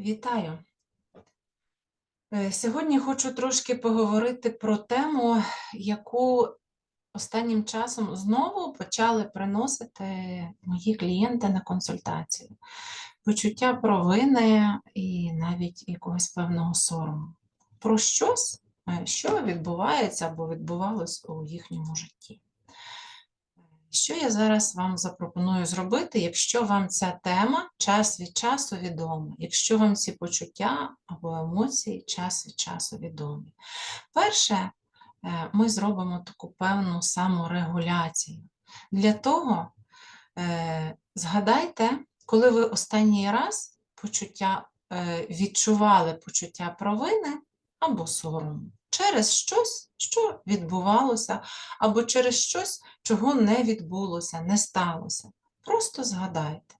Вітаю! Е, Сьогодні хочу трошки поговорити про тему, яку останнім часом знову почали приносити мої клієнти на консультацію. Почуття провини і навіть якогось певного сорому. Про щось, е, що відбувається або відбувалось у їхньому житті. Що я зараз вам запропоную зробити, якщо вам ця тема час від часу відома, якщо вам ці почуття або емоції час від часу відомі? Перше, е, ми зробимо таку певну саморегуляцію. Для того е, згадайте, коли ви останній раз почуття, е, відчували почуття провини або сорому через щось, що відбувалося, або через щось, чого не відбулося, не сталося. Просто згадайте.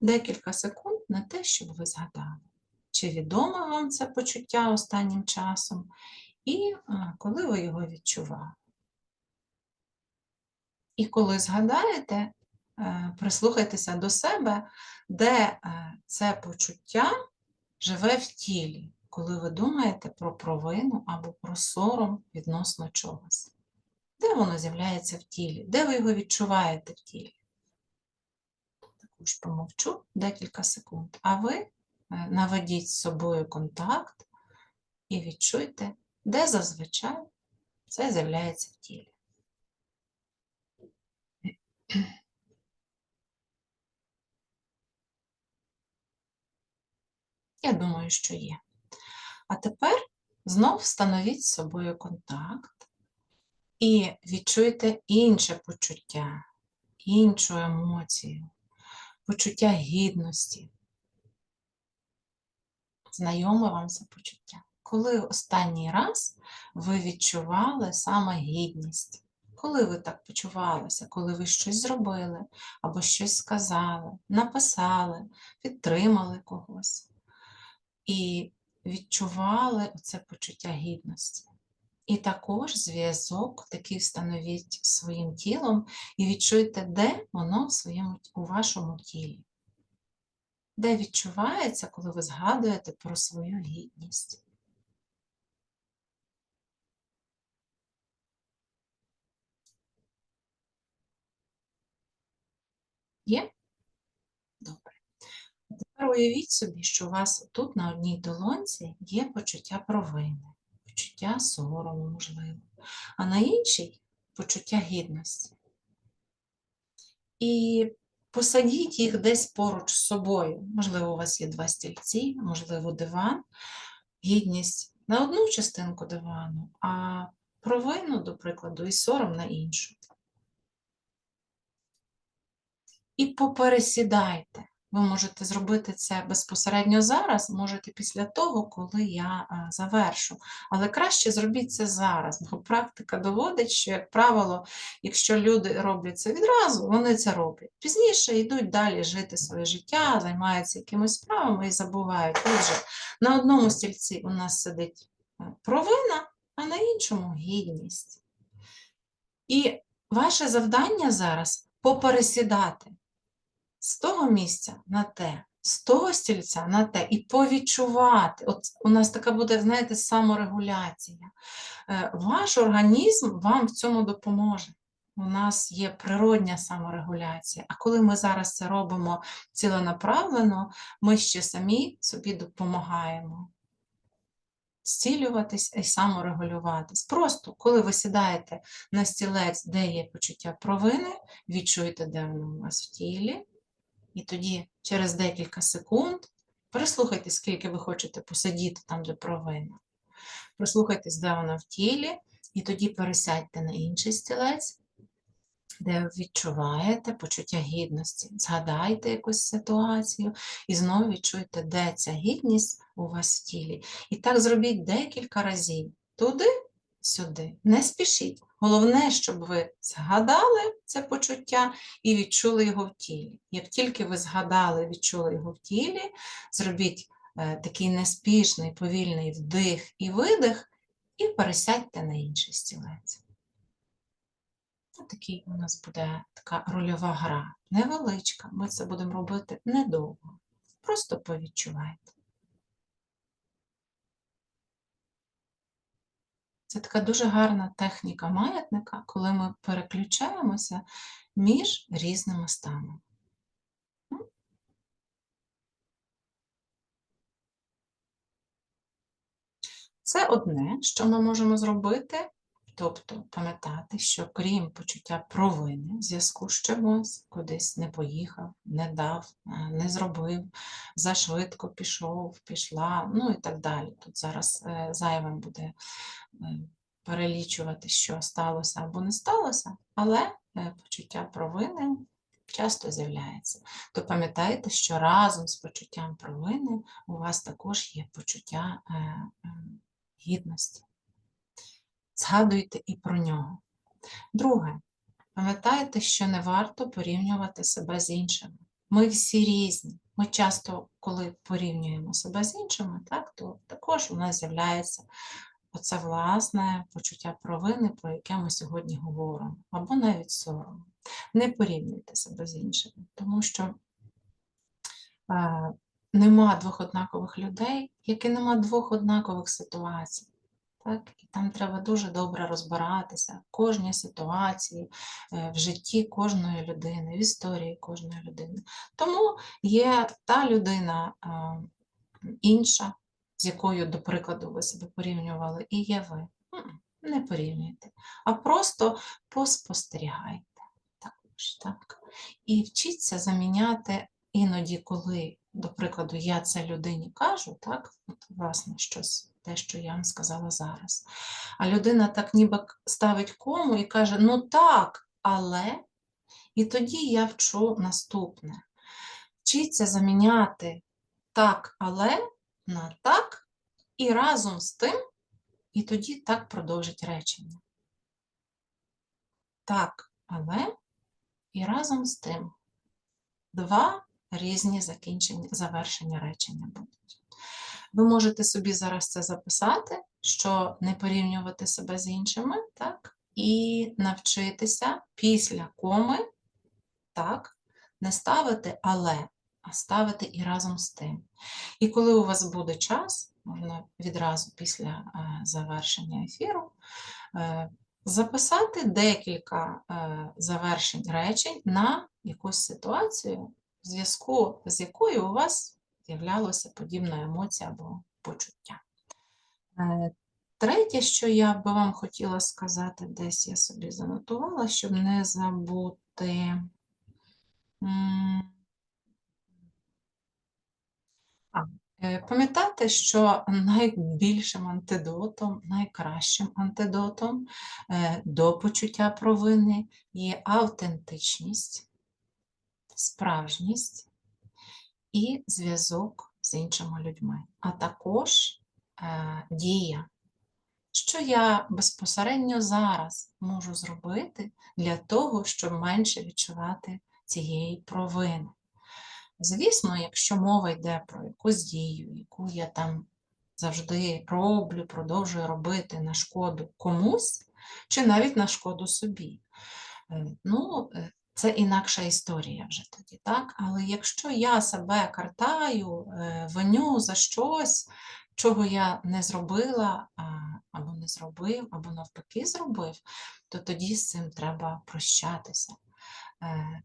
Декілька секунд на те, щоб ви згадали, чи відомо вам це почуття останнім часом, і коли ви його відчували. І коли згадаєте, е, прислухайтеся до себе, де е, це почуття живе в тілі, коли ви думаєте про провину або про сором відносно чогось. Де воно з'являється в тілі? Де ви його відчуваєте в тілі? Також помовчу декілька секунд. А ви е, наведіть з собою контакт і відчуйте, де зазвичай це з'являється в тілі. Я думаю, що є. А тепер знов встановіть з собою контакт і відчуйте інше почуття, іншу емоцію, почуття гідності. Знайоме вам це почуття. Коли останній раз ви відчували саме гідність? Коли ви так почувалися, коли ви щось зробили, або щось сказали, написали, підтримали когось і відчували це почуття гідності. І також зв'язок такий встановіть своїм тілом і відчуйте, де воно в своєму, у вашому тілі, де відчувається, коли ви згадуєте про свою гідність. Є? Тепер уявіть собі, що у вас тут на одній долонці є почуття провини, почуття сорому, можливо, а на іншій почуття гідності. І посадіть їх десь поруч з собою. Можливо, у вас є два стільці, можливо, диван, гідність на одну частинку дивану, а провину, до прикладу, і сором на іншу. І попересідайте. Ви можете зробити це безпосередньо зараз, можете після того, коли я завершу. Але краще зробіть це зараз, бо практика доводить, що, як правило, якщо люди роблять це відразу, вони це роблять. Пізніше йдуть далі жити своє життя, займаються якимись справами і забувають. Отже, на одному стільці у нас сидить провина, а на іншому гідність. І ваше завдання зараз попересідати з того місця на те, з того стільця на те, і повідчувати. От у нас така буде, знаєте, саморегуляція. Е, ваш організм вам в цьому допоможе. У нас є природня саморегуляція. А коли ми зараз це робимо ціленаправлено, ми ще самі собі допомагаємо зцілюватись і саморегулюватись. Просто, коли ви сідаєте на стілець, де є почуття провини, відчуєте, де воно у вас в тілі. І тоді через декілька секунд прислухайте, скільки ви хочете посидіти там, де провина. Прислухайтесь, де вона в тілі, і тоді пересядьте на інший стілець, де ви відчуваєте почуття гідності. Згадайте якусь ситуацію і знову відчуйте, де ця гідність у вас в тілі. І так зробіть декілька разів. Туди, сюди. Не спішіть. Головне, щоб ви згадали це почуття і відчули його в тілі. Як тільки ви згадали, відчули його в тілі, зробіть е, такий неспішний, повільний вдих і видих, і пересядьте на інший стілець. Такий у нас буде така рольова гра. Невеличка, ми це будемо робити недовго. Просто повідчувайте. Це така дуже гарна техніка маятника, коли ми переключаємося між різними станами. Це одне, що ми можемо зробити, тобто пам'ятати, що крім почуття провини в зв'язку з чимось, кудись не поїхав, не дав, не зробив, зашвидко пішов, пішла, ну і так далі. Тут зараз е, зайвим буде е, перелічувати, що сталося або не сталося, але почуття провини часто з'являється. То пам'ятайте, що разом з почуттям провини у вас також є почуття гідності. Згадуйте і про нього. Друге, пам'ятайте, що не варто порівнювати себе з іншими. Ми всі різні. Ми часто, коли порівнюємо себе з іншими, так, то також у нас з'являється оце власне почуття провини, про яке ми сьогодні говоримо, або навіть сором. Не порівнюйте себе з іншими, тому що е, нема двох однакових людей, як і нема двох однакових ситуацій. Так? І там треба дуже добре розбиратися в кожній ситуації, е, в житті кожної людини, в історії кожної людини. Тому є та людина інша, з якою, до прикладу, ви себе порівнювали, і є ви. Не порівнюйте, а просто поспостерігайте. Також, так? І вчіться заміняти іноді, коли до прикладу, я це людині кажу, так, от, власне, щось, те, що я вам сказала зараз. А людина так ніби ставить кому і каже, ну так, але. І тоді я вчу наступне. Вчиться заміняти так, але на так, і разом з тим, і тоді так продовжить речення. Так, але і разом з тим. Два різні закінчення, завершення речення будуть. Ви можете собі зараз це записати, що не порівнювати себе з іншими, так? і навчитися після коми, так, не ставити але, а ставити і разом з тим. І коли у вас буде час, можна відразу після е, завершення ефіру, е, записати декілька е, завершень речень на якусь ситуацію, в зв'язку з якою у вас з'являлася подібна емоція або почуття. Е, третє, що я би вам хотіла сказати, десь я собі занотувала, щоб не забути. Е, пам'ятайте, що найбільшим антидотом, найкращим антидотом е, до почуття провини є автентичність справжність і зв'язок з іншими людьми, а також е, дія. Що я безпосередньо зараз можу зробити для того, щоб менше відчувати цієї провини? Звісно, якщо мова йде про якусь дію, яку я там завжди роблю, продовжую робити на шкоду комусь, чи навіть на шкоду собі, е, ну, е, це інакша історія вже тоді, так? Але якщо я себе картаю, е, виню за щось, чого я не зробила, або не зробив, або навпаки зробив, то тоді з цим треба прощатися. Е,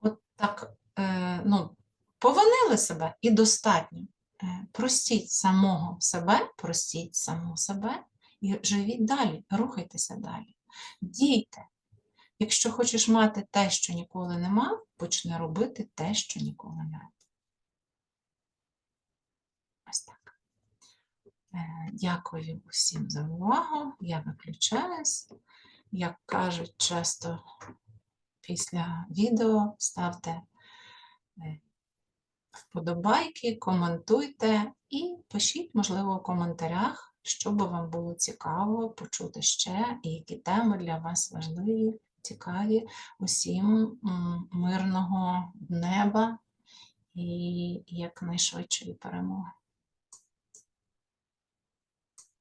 от так, е, ну, повинили себе і достатньо. Простіть самого себе, простіть самого себе і живіть далі, рухайтеся далі. Дійте. Якщо хочеш мати те, що ніколи не мав, почни робити те, що ніколи не робив. Ось так. Е, дякую всім за увагу. Я виключаюсь. Як кажуть, часто після відео ставте е, вподобайки, коментуйте і пишіть, можливо, у коментарях, що би вам було цікаво почути ще, і які теми для вас важливі цікаві усім мирного неба і якнайшвидшої перемоги.